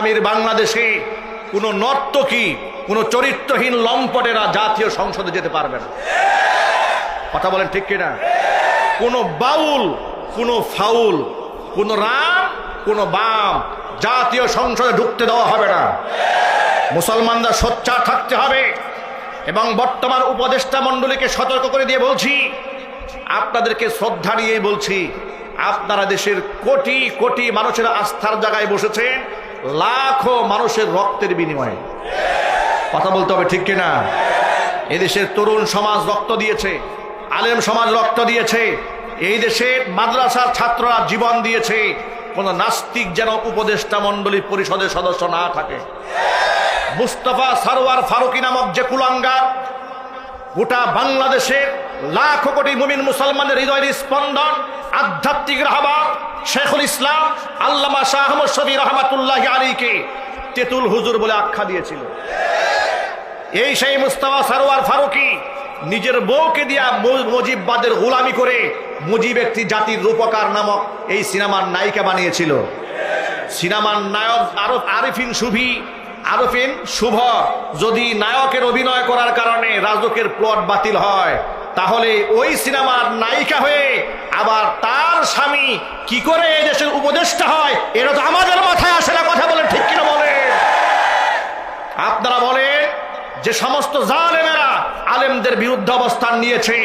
বাংলাদেশে কোনো নর্তকী কোনো চরিত্রহীন লম্পটেরা জাতীয় সংসদে যেতে পারবে না। কথা বলেন ঠিক কিনা? কোনো বাউল, কোনো ফাউল, কোনো রাম, কোনো বাম জাতীয় সংসদে ঢুকতে দেওয়া হবে না। মুসলমানরা সোচ্চার থাকতে হবে। এবং বর্তমান উপদেষ্টা মণ্ডলীকে সতর্ক করে দিয়ে বলছি, আপনাদেরকে শ্রদ্ধা নিয়েই বলছি, আপনারা দেশের কোটি কোটি মানুষের আস্থার জায়গায় বসেছেন লাখো মানুষের রক্তের বিনিময়ে। কথা বলতে হবে ঠিক কিনা? এদেশের তরুণ সমাজ রক্ত দিয়েছে, আলেম সমাজ রক্ত দিয়েছে, এই দেশের মাদ্রাসার ছাত্ররা জীবন দিয়েছে, কোন নাস্তিক যেন উপদেষ্টা মণ্ডলী পরিষদের সদস্য না থাকে। মুস্তফা সারোয়ার ফারুকি নামক যে কুলাঙ্গার, গোটা বাংলাদেশের লাখো কোটি মুমিন মুসলমানের হৃদয়ের স্পন্দন, আধ্যাত্মিক শেখুল ইসলাম আল্লামা শাহ শবি রহমাতুল্লাহ আলীকে তেতুল হুজুর বলে আখ্যা দিয়েছিল। এই সেই মুস্তাফা সারোয়ার ফারুকি নিজের বউকে দিয়া মুজিববাদের গোলামি করে মুজিব একটি জাতির রূপকার নামক এই সিনেমার নায়িকা বানিয়েছিল। সিনেমার নায়ক আরফ আরিফিন শুভি, আরফিন শুভ। যদি নায়কের অভিনয় করার কারণে রাজকের প্লট বাতিল হয় তাহলে ওই সিনেমার নায়িকা হয়ে আবার তার স্বামী কি করে দেশের উপদেষ্টা হয়, এটা তো আমাদের মাথায় আসে না কথা বলে, ঠিক কিনা বলে আপনারা বলেন যে সমস্ত জালেমেরা আলেমদের বিরুদ্ধে অবস্থান নিয়েছে,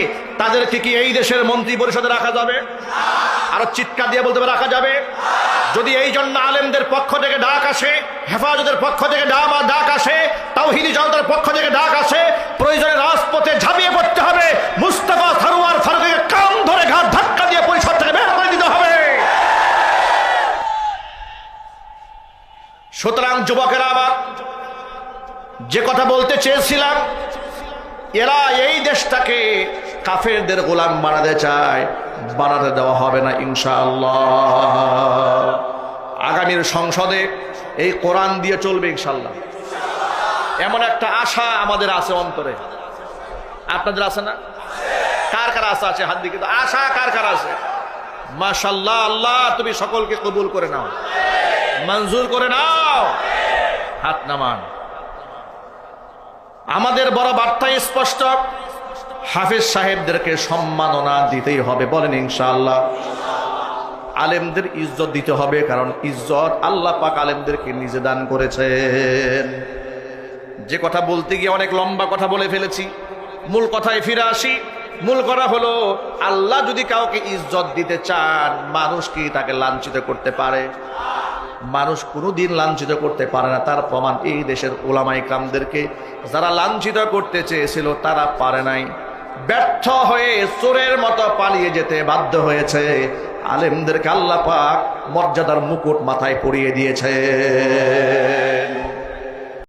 তাদেরকে কি এই দেশের মন্ত্রী পরিষদে রাখা যাবে? আরও চিৎকার দিয়ে বলতে রাখা যাবে? যদি এই জন্য আলেমদের পক্ষ থেকে ডাক আসে, হেফাজতের পক্ষ থেকে ডাক আসে, তাওহিদি জনতার পক্ষ থেকে ডাক আসে, প্রয়োজনে রাজপথে ঝাঁপিয়ে পড়তে হবে মুস্তাফা সারোয়ার ফারুককে কাম ধরে ঘাট ধাক্কা দিয়ে পরিষদ থেকে বের করে দিতে হবে সুতরাং যুবকেরা আবার যে কথা বলতে চেয়েছিলাম, এরা এই দেশটাকে কাফেরদের গোলাম বানাতে চায়, বানাতে দেওয়া হবে না ইনশাআল্লাহ। আগামীর সংসদে এই কোরআন দিয়ে চলবে ইনশাল্লাহ এমন একটা আশা আমাদের আছে অন্তরে। আপনাদের আছে না? কার কার আশা আছে হাত দিকে আশা কার কার আছে? মাশাল্লাহ আল্লাহ, তুমি সকলকে কবুল করে নাও। মঞ্জুর করে নাও। হাত নামান। আমাদের বড় বার্তা স্পষ্ট। হাফেজ সাহেবদেরকে সম্মাননা দিতেই হবে, বলেন ইনশাআল্লাহ। আলেমদের ইজ্জত দিতে হবে, কারণ ইজ্জত আল্লাহ পাক আলেমদেরকে নিজে দান করেছেন। যে কথা বলতে গিয়ে অনেক লম্বা কথা বলে ফেলেছি। মূল কথায় ফিরে আসি। মূল করা হলো, আল্লাহ যদি কাউকে ইজ্জত দিতে চান, মানুষ কি তাকে লাঞ্ছিত করতে পারে? মানুষ কোনোদিন লাঞ্ছিত করতে পারে না। তার প্রমাণ এই দেশের ওলামাই কামদেরকে যারা লাঞ্ছিত করতে চেয়েছিল, তারা পারে নাই। ব্যর্থ হয়ে চোরের মতো পালিয়ে যেতে বাধ্য হয়েছে। আলেমদেরকে আল্লাপাক মর্যাদার মুকুট মাথায় পরিয়ে দিয়েছে